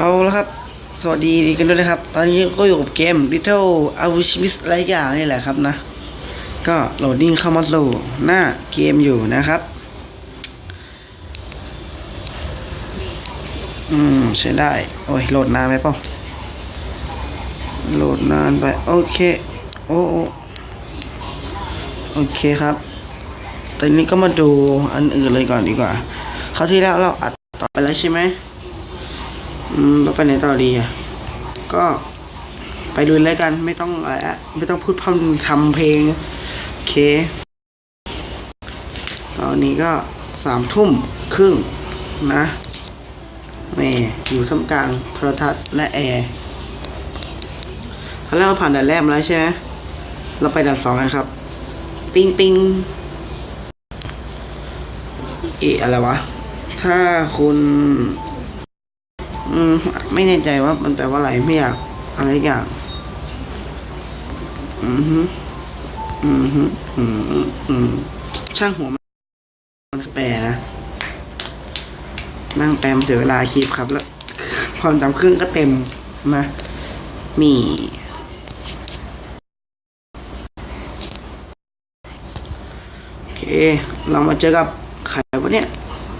เอาละครับ สวัสดีกันด้วยนะครับ ตอนนี้ก็อยู่กับเกม Little Alchemist อะไรอย่างนี่แหละครับนะ ก็โหลดดิ้งเข้ามาสู่หน้าเกมอยู่นะครับ อืม ใช้ได้ โอ้ย โหลดนานไปเปล่าโหลดนานไป โอเค โอ้ โอเคครับตอนนี้ก็มาดูอันอื่นเลยก่อนดีกว่าเขาที่แล้วเราอัดต่อไปแล้วใช่ไหมอืมเราไปไหนต่อดีอะก็ไปดูเลยกันไม่ต้องอะไรไม่ต้องพูดพร่ำทำเพลงโอเค ตอนนี้ก็สามทุ่มครึ่งนะแม่อยู่ท่ามกลางโทรทัศน์และแอร์ตอนแรกเราผ่านด่านแรกมาแล้วใช่ไหมเราไปด่านสองกันครับ ปิงปิงเอะอะไรวะ ถ้าคุณ อืม ไม่แน่ใจว่ามันแปลว่าอะไรไม่อยาก อะไรอย่าง อืมฮึอืมฮึอืมอืมอืมช่างหัวมันมันแปลนะ นั่งแปลมเสียเวลาคลิปครับ แล้ว ความจำเครื่องก็เต็มนะมีโอ เคเรามาเจอกับใครวะเนี่ย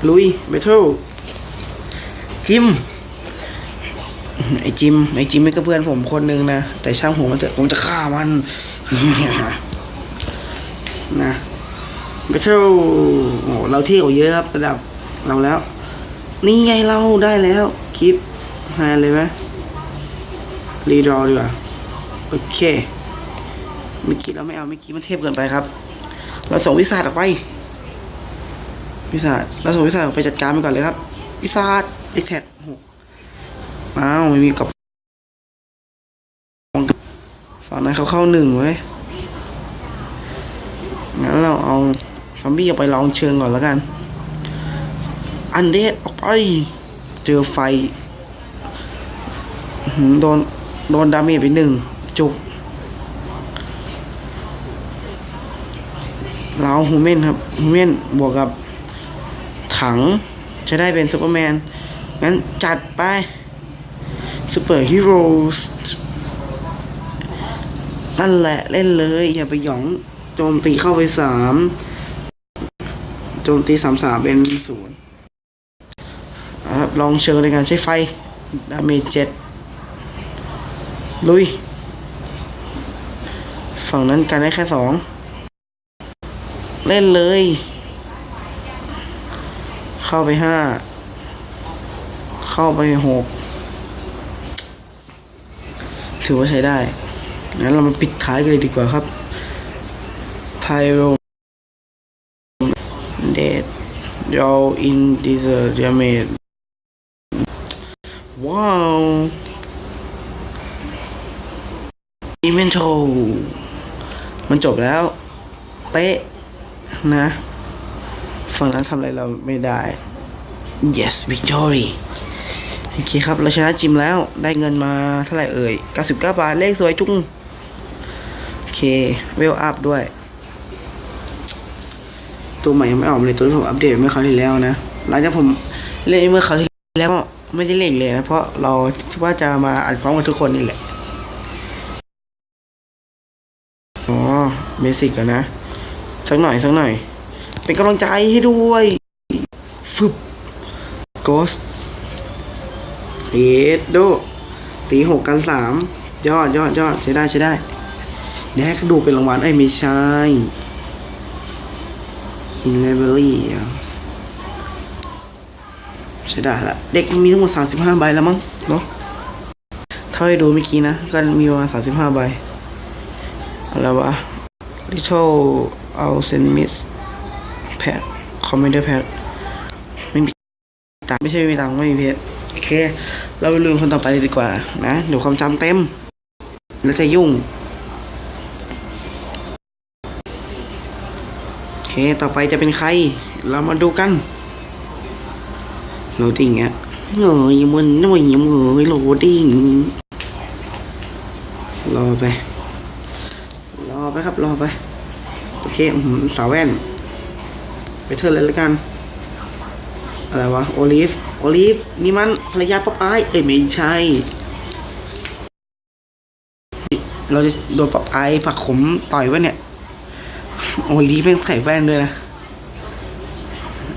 ลุยเบทเทิลจิมไอจิมไอจิมไม่ก็เพื่อนผมคนหนึ่งนะ แต่ช่างหัวมันเถอะผมจะฆ่ามันนะเบทเทิลโอ้เราเที่ยวาเยอะครับระดับเราแล้ว นี่ไงเราได้แล้วคลิปหายเลยไหมรีดรอดีกว่าโอเคเมื่อกี้เราไม่เอาเมื่อกี้มันเทพเกินไปครับ เราส่งวิสาดออกไป วิสาดเราส่งวิสาดออกไปจัดการมันก่อนเลยครับ วิสาดเอ็กแท็กหกอ้าวไม่มีกับฝั่งนั้นเขาเข้าหนึ่งเว้ยงั้นเราเอาซอมบี้เอาไปลองเชิงก่อนแล้วกัน อันเดดออกไป เจอไฟ โดน โดนดาเมจไปหนึ่งจุก เราฮูเมนครับฮูเมนบวกกับถังจะได้เป็นซูเปอร์แมน งั้นจัดไปซูเปอร์ฮีโร่นั่นแหละเล่นเลย อย่าไปหยองโจมตีเข้าไปสามโจมตีสามสามเป็นศูนย์อะครับลองเชิงในการใช้ไฟ ดาเมจเจ็ดลุย ฝั่งนั้นกันได้แค่สอง เล่นเลย เข้าไปห้า เข้าไปหก ถือว่าใช้ได้ งั้นเรามาปิดท้ายกันเลยดีกว่าครับ Pyro Dead Draw in Desert Damage ว้าว Invento มันจบแล้วเป๊ะ นะฝั่งนั้นทำอะไรเราไม่ได้ yes victory โอเคครับ เราชนะจิมแล้วได้เงินมาเท่าไหร่เอ่ย 99 บาท เลขสวยจุ้งโอเค เวลอัพด้วย ตัวใหม่ยังไม่ออกเลย ตัวที่ผมอัปเดตเมื่อคราวที่แล้วนะ หลังจากผมเล่นเมื่อคราวที่แล้วไม่ได้เล่นเลยนะ เพราะเราว่าจะมาอัดพร้อมกับทุกคนนี่แหละ อ๋อเบสิกกันนะ สักหน่อยสักหน่อย เป็นกำลังใจให้ด้วยฟึบ Ghost เอ็ดโดตีหกกันสามยอดยอดยอดใช้ได้ใช้ได้เดี๋ยวให้เขาดูเป็นรางวัลไอ้ไม่ใช่ in library อ่ใช้ได้ละเด็กมันมีทั้งหมดสามสิบห้าใบแล้วมั้งเนาะเท่าที่ดูเมื่อกี้นะ ก็มีประมาณสามสิบห้าใบ อะไรวะ Little Alchemist Pack Commander Pack ไม่มีตังไม่ใช่ไม่มีตังไม่มีเพชรโอเค เราไปลืมคนต่อไปดีกว่า นะเดี๋ยวความจำเต็ม แล้วจะยุ่ง โอเค ต่อไปจะเป็นใคร เรามาดูกันโหลดดิ้งอะเงยมันหน่อยยังเงยโหลดดิ้งรอไป รอไปครับ รอไป อเคอื้อหือสาวแว่น ไปเทิร์นเลยแล้วกัน อะไรวะ โอลิฟ โอลิฟ นี่มันภรรยาป้าป้าย เอ้ย ไม่ใช่ เราจะโดนป้าป้ายผักขมต่อยวะเนี่ย โอลิฟเป็นใส่แว่นด้วยนะ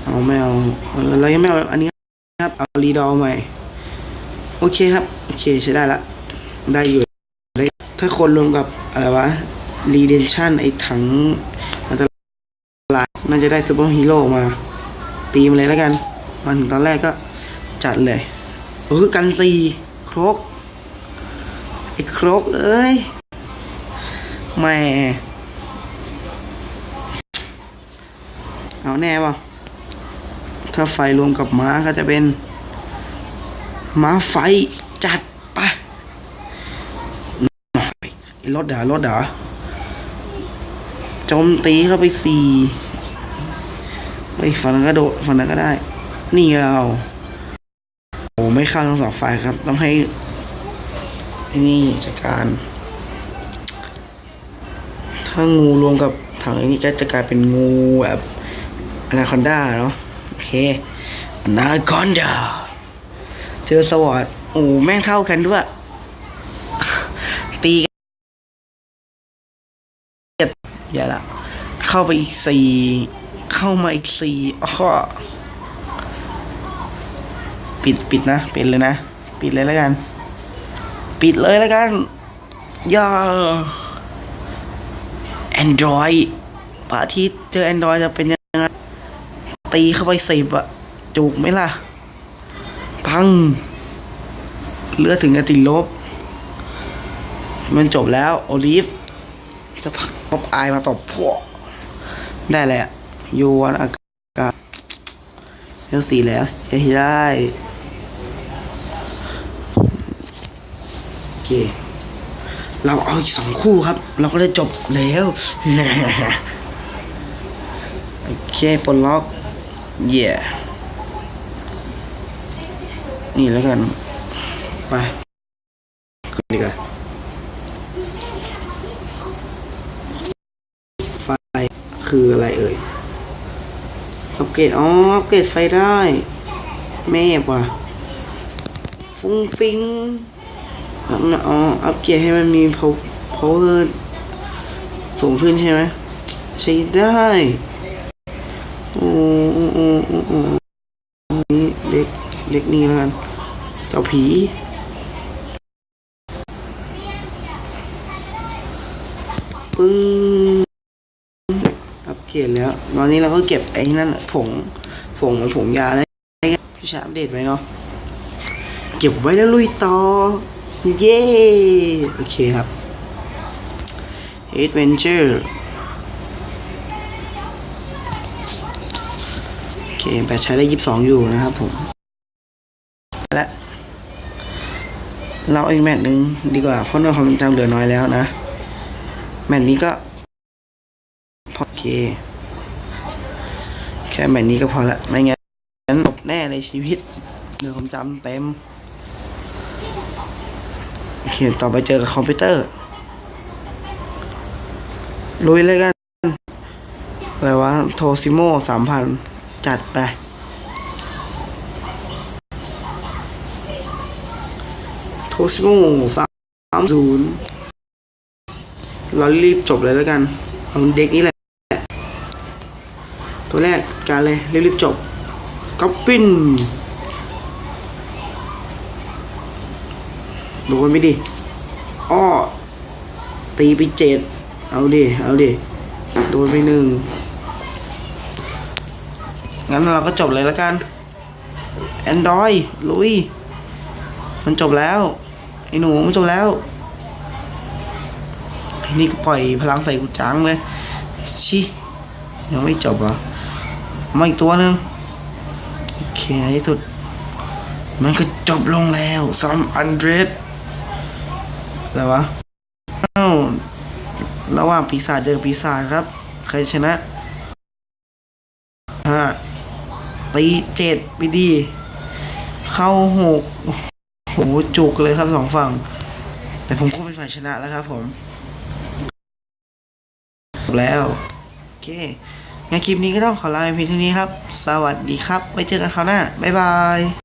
เอาไม่เอาเออเรายังไม่เอาอันนี้ครับ เอารีดอลใหม่ โอเคครับ โอเคใช้ได้ละ ได้อยู่ได้ถ้าคนรวมกับอะไรวะรีเดนชั่นไอ้ถัง น่าจะได้ซูเปอร์ฮีโร่มาตีมเลยแล้วกัน มันตอนแรกก็จัดเลยเออกันซีครกไอ้ครกเอ้ยแม่เอาแน่ป่ะถ้าไฟรวมกับม้าก็จะเป็นม้าไฟจัดปไอ้รถด่ารถด่าโจมตีเข้าไปสี่ เฮ้ยฝั่งนั้นก็โดฝั่งนั้นก็ได้ นี่เราโอ้ไม่เข้าทั้งสองฝ่ายครับ ต้องให้นี่จัดการ ถ้างูรวมกับถังนี่ก็จะกลายเป็นงูแบบอนาคอนด้าเนาะโอเคอนาคอนด้าเจอสวอตโอ้แม่งเท่ากันด้วยตีกันอย่าละ เข้าไปอีกสี่ เข้ามาอีกสี่อ้อปิดปิดนะ ปิดเลยนะ ปิดเลยแล้วกัน ปิดเลยแล้วกันย่า Android พระทิตย์เจอ Android จะเป็นยังไง ตีเข้าไปสิบอะจุกไหมล่ะ พัง เลือดถึงจะติดลบ มันจบแล้ว โอลิฟสักพักป๊อปอายมาตบพวก ได้แหละ ยูวันอากาศเรื่องสีแล้วจะได้โอเคเราเอาอีกสองคู่ครับ เราก็ได้จบแล้วโอเคปลดล็อกเย่นี่แล้วกัน ไปขึ้นดีกว่าไฟคืออะไรเอ่ย อัปเกรดอ๋ออัปเกรดไฟได้ แม่ว่ะฟุ้งฟิงอ๋ออัปเกรดให้มันมี power สูงขึ้นใช่ไหมใช้ได้โอ้โอ้โอ้โอ้โอ้นี่เด็กเด็กนี่แล้วกันเจ้าผีปึ้ง เกรดแล้ว ตอนนี้เราก็เก็บไอ้นั่นน่ะผง ผงเหมือนผงยาแล้วพี่ชาอัปเดตไว้เนาะ เก็บไว้แล้วลุยต่อ เย้ โอเคครับ Adventure โอเคแบตใช้ได้ยี่สิบสองอยู่นะครับผม และเราอีกแมตช์หนึ่งดีกว่าเพราะในความจำเหลือน้อยแล้วนะ แมตช์นี้ก็ อเค แค่แมตช์นี้ก็พอละ ไม่งั้นจบแน่ในชีวิตเหลือความจำเต็มโอเคต่อไปเจอกับคอมพิวเตอร์ ลุยเลยกัน อะไรวะ โทซิโมสามพันจัดไปโทซิโมสามศูนย์เรารีบจบเลยแล้วกัน เอาเด็กนี้แหละ ตัวแรกการเลยรีบๆจบก๊อปปิ้นโดนไม่ดิอ้อตีไปเจ็ดเอาดิ เอาดิ โดนไปหนึ่งงั้นเราก็จบเลยล้วกัน Android ลุย มันจบแล้ว ไอ้หนูมันจบแล้วไอ้นี่ก็ปล่อยพลังใส่กูจังเลย ชิ ยังไม่จบเหรอ มาอีกตัวหนึ่งโอเคในที่สุด มันก็จบลงแล้วซัมอันเดรสอะไรวะเอ้าระหว่างปีศาจเจอปีศาจครับ ใครชนะห้าตีเจ็ดไปดี เข้าหกโหจุกเลยครับสองฝั่ง แต่ผมก็เป็นฝ่ายชนะแล้วครับผม แล้ว โอเค งั้นคลิปนี้ก็ต้องขอลาไปเพียงเท่านี้ครับ สวัสดีครับ ไว้เจอกันคราวหน้า บ๊ายบาย